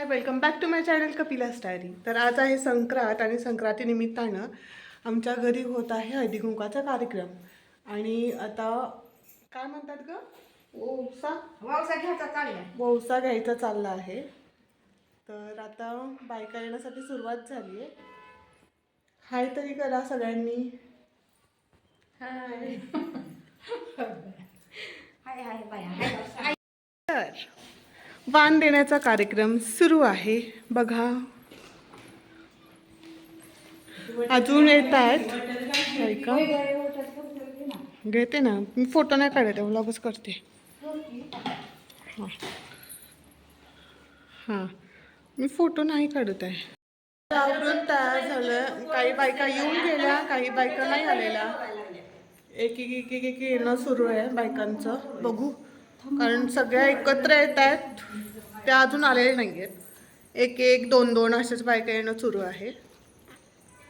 Hi welcome back to my channel Kapila's diary तर आज आहे संक्रांत आणि संक्रांती निमित्तानं आमच्या घरी होत आहे हळदी कुंकाचा कार्यक्रम. आणि आता काय म्हणतात ग? ओसा वावसा घ्यायचा चाललाय. वौसा घ्यायचा चालला आहे. तर आता बायका येण्यासाठी सुरुवात झाली आहे. हाय तरी करा सगळ्यांनी. हाय हाय हाय बाया. हाय वाण देण्याचा कार्यक्रम सुरू आहे. बघा. अजून येत आहेत का? घेते ना. मी फोटो नाही काढत व्लॉगच करते. हां. हां. मी फोटो नाही काढत आहे. आवरून तयार झालं. काही बायका येऊन गेल्या काही बायका नाही आलेल्या. एक एक एक एक एक येणं सुरू आहे बायकांचं. बघू. कारण सगळ्या एकत्र येत आहेत त्या अजून आलेल्या नाही आहेत एक एक दोन दोन असेच बायका येणं सुरू आहे.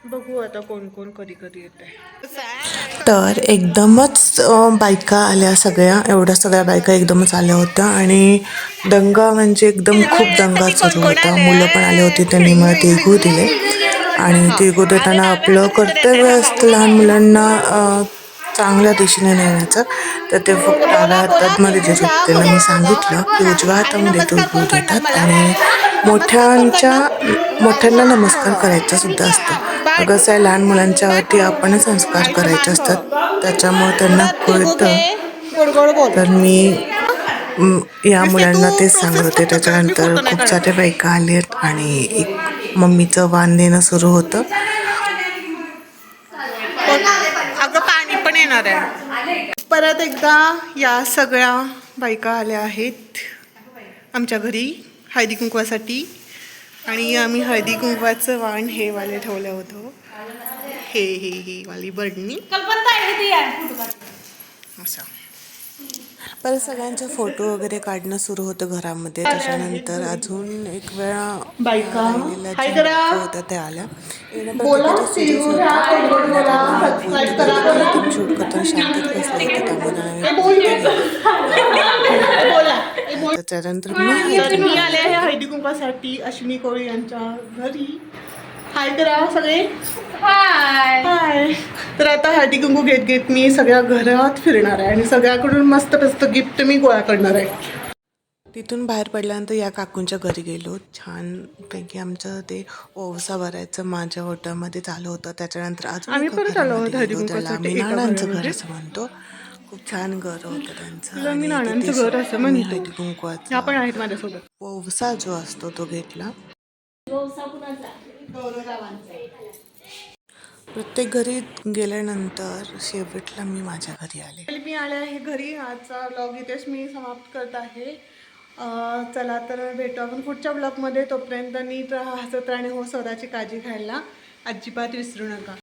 बघू आता कोण कोण कधी कधी येत आहे तर एकदमच बायका आल्या सगळ्या. एवढ्या सगळ्या बायका एकदमच आल्या होत्या. आणि दंगा म्हणजे एकदम खूप दंगा सुरू होता. मुलं पण आले होते त्यांनी मला तिळगूळ दिले. आणि तिळगूळ देताना आपलं कर्तव्य असतं लहान मुलांना अ, चांगल्या दिशेने नेण्याचं. तर ते फक्त डाव्या हातामध्ये जे देतात त्यांना मी सांगितलं की उजव्या हातामध्ये तिळगूळ देतात आणि मोठ्यांच्या मोठ्यांना नमस्कार करायचा सुद्धा असतं. कसं आहे लहान मुलांच्या वरती आपण संस्कार करायचे असतात. त्याच्यामुळे त्यांना कळतं तर मी या मुलांना तेच सांगत होते. त्याच्यानंतर खूप साऱ्या बायका आलेत आणि एक मम्मीचं वाण देणं सुरू होतं. येणार आहे. परत एकदा या सगळ्या बायका आल्या आहेत. आमच्या घरी हळदी कुंकवासाठी. आणि आम्ही हळदी कुंकवाचं वाण हे वाले ठेवलं होतं. हे हे हे वाली बरणी. असं. परत सगळ्यांचे फोटो वगैरे काढणं सुरू होतं घरामध्ये. त्याच्यानंतर अजून एक वेळा बायका. होत्या त्या आल्या. शूट शांतीत बसले होते त्यामुळे त्याच्यानंतर मी आले आहे हळदी कुंकवासाठी. अश्विनी कोळी यांच्या घरी. हाय करा सगळे. हाय हाय तर आता हळदी कुंकू घेत घेत मी सगळ्या घरात फिरणार आहे आणि सगळ्याकडून मस्त मस्त गिफ्ट मी गोळा करणार आहे. तिथून बाहेर पडल्यानंतर या काकूंच्या घरी गेलो. छान पैकी आमचं ते ओवसा भरायचं माझ्या ओटामध्ये चालू होतं. त्याच्यानंतर अजून आम्ही परत आलो आहोत एका नानांचं घर. असं म्हणतो. खूप छान घर होतं त्यांचं. मी नानांचं घर असं म्हणतो. हळदी-कुंकवाचा ह्या पण आहेत माझ्यासोबत. ओवसा जो असतो तो घेतला. प्रत्येक घरी गेल्यानंतर शेवटला मी माझ्या घरी आले. मी आले आहे घरी. आजचा ब्लॉग इथेच मी समाप्त करत आहे. चला तर भेटू आपण पुढच्या ब्लॉगमध्ये तोपर्यंत नीट राहा हसत राहणे हो स्वतःची काळजी घ्यायला. अजिबात विसरू नका.